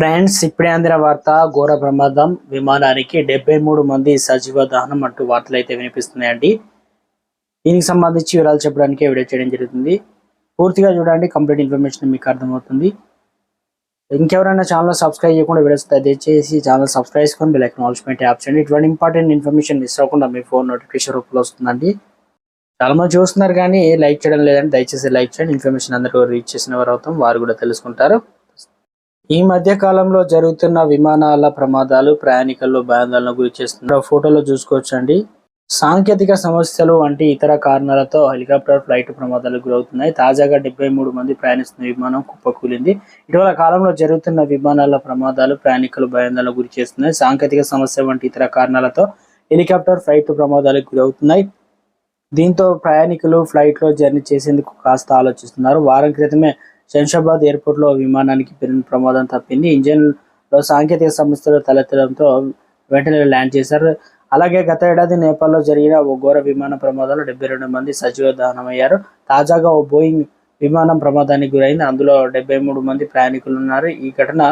Friends ఇప్పుడే అందిన వార్త ఘోర ప్రమాదం. విమానానికి డెబ్బై మూడు మంది సజీవ దహనం అంటూ వార్తలు అయితే వినిపిస్తున్నాయండి. దీనికి సంబంధించి వివరాలు చెప్పడానికి వీడియో చేయడం జరుగుతుంది. పూర్తిగా చూడండి కంప్లీట్ ఇన్ఫర్మేషన్ మీకు అర్థమవుతుంది. ఇంకెవరైనా ఛానల్ సబ్స్క్రైబ్ చేయకుండా వీడియోస్ దయచేసి ఛానల్ సబ్స్క్రైబ్ చేసుకొని బెల్ ఐకాన్ ఆల్స్ పెట్టి యాప్ చేయండి. ఇటువంటి ఇంపార్టెంట్ ఇన్ఫర్మేషన్ మిస్ అవ్వకుండా మీ ఫోన్ నోటిఫికేషన్ రూపంలో వస్తుందండి. చాలా మంది చూస్తున్నారు కానీ లైక్ చేయడం లేదండి. దయచేసి లైక్ చేయండి. ఇన్ఫర్మేషన్ అందరూ రీచ్ చేసిన వారు అవుతాం. వారు కూడా తెలుసుకుంటారు. ఈ మధ్య కాలంలో జరుగుతున్న విమానాల ప్రమాదాలు ప్రయాణికుల్లో భయాందోళన గురి చేస్తున్న ఫోటోలో చూసుకోవచ్చండి. సాంకేతిక సమస్యలు వంటి ఇతర కారణాలతో హెలికాప్టర్ ఫ్లైట్ ప్రమాదాలు గురవుతున్నాయి. తాజాగా డెబ్బై మూడు మంది ప్రయాణిస్తున్న విమానం కుప్పకూలింది. ఇటీవల కాలంలో జరుగుతున్న విమానాల ప్రమాదాలు ప్రయాణికులు భయాందోళన గురి చేస్తున్నాయి. సాంకేతిక సమస్య వంటి ఇతర కారణాలతో హెలికాప్టర్ ఫ్లైట్ ప్రమాదాలకు గురవుతున్నాయి. దీంతో ప్రయాణికులు ఫ్లైట్లో జర్నీ చేసేందుకు కాస్త ఆలోచిస్తున్నారు. వారం క్రితమే శంషాబాద్ ఎయిర్పోర్ట్లో విమానానికి పెరిగిన ప్రమాదం తప్పింది. ఇంజన్లో సాంకేతిక సమస్యలు తలెత్తడంతో వెంటనే ల్యాండ్ చేశారు. అలాగే గత ఏడాది నేపాల్లో జరిగిన ఓ ఘోర విమాన ప్రమాదంలో డెబ్బై రెండు మంది సజీవ దహనమయ్యారు తాజాగా ఓ బోయింగ్ విమానం ప్రమాదానికి గురైంది. అందులో డెబ్బై మూడు మంది ప్రయాణికులు ఉన్నారు ఈ ఘటన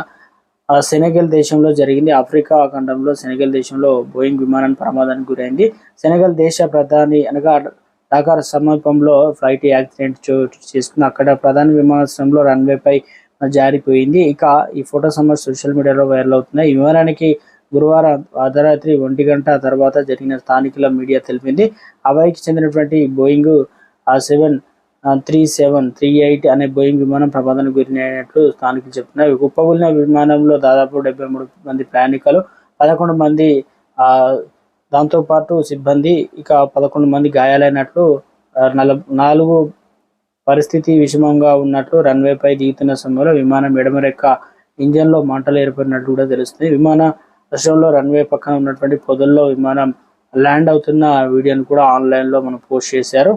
ఆ, సెనెగల్ దేశంలో జరిగింది. ఆఫ్రికా ఖండంలో సెనెగల్ దేశంలో బోయింగ్ విమానం ప్రమాదానికి గురైంది. సెనెగల్ దేశ ప్రధాని అనగా ఢాకార్ సమీపంలో ఫ్లైట్ యాక్సిడెంట్ చోటు చేసుకుని అక్కడ ప్రధాన విమానాశ్రయంలో రన్వేపై జారిపోయింది ఇక ఈ ఫోటో సమర్ సోషల్ మీడియాలో వైరల్ అవుతున్నాయి ఈ విమానానికి గురువారం అర్ధరాత్రి ఒంటి గంట తర్వాత జరిగిన స్థానికుల మీడియా తెలిపింది హవాయికి చెందినటువంటి బోయింగ్ ఆ seven three seven three eight అనే బోయింగ్ విమానం ప్రమాదానికి గురైనట్లు స్థానికులు చెప్తున్నారు కుప్పకూలిన విమానంలో దాదాపు డెబ్బై మూడు మంది ప్రయాణికులు పదకొండు మంది దాంతోపాటు దాంతో పాటు సిబ్బంది ఇక పదకొండు మంది గాయాలైనట్లు నల నాలుగు పరిస్థితి విషమంగా ఉన్నట్లు రన్వేపై దిగుతున్న సమయంలో విమానం ఎడమరెక్క ఇంజన్లో మంటలు ఏర్పడినట్లు కూడా తెలుస్తుంది. విమాన విషయంలో రన్వే పక్కన ఉన్నటువంటి పొదల్లో విమానం ల్యాండ్ అవుతున్న వీడియోని కూడా ఆన్లైన్లో మనం పోస్ట్ చేశారు.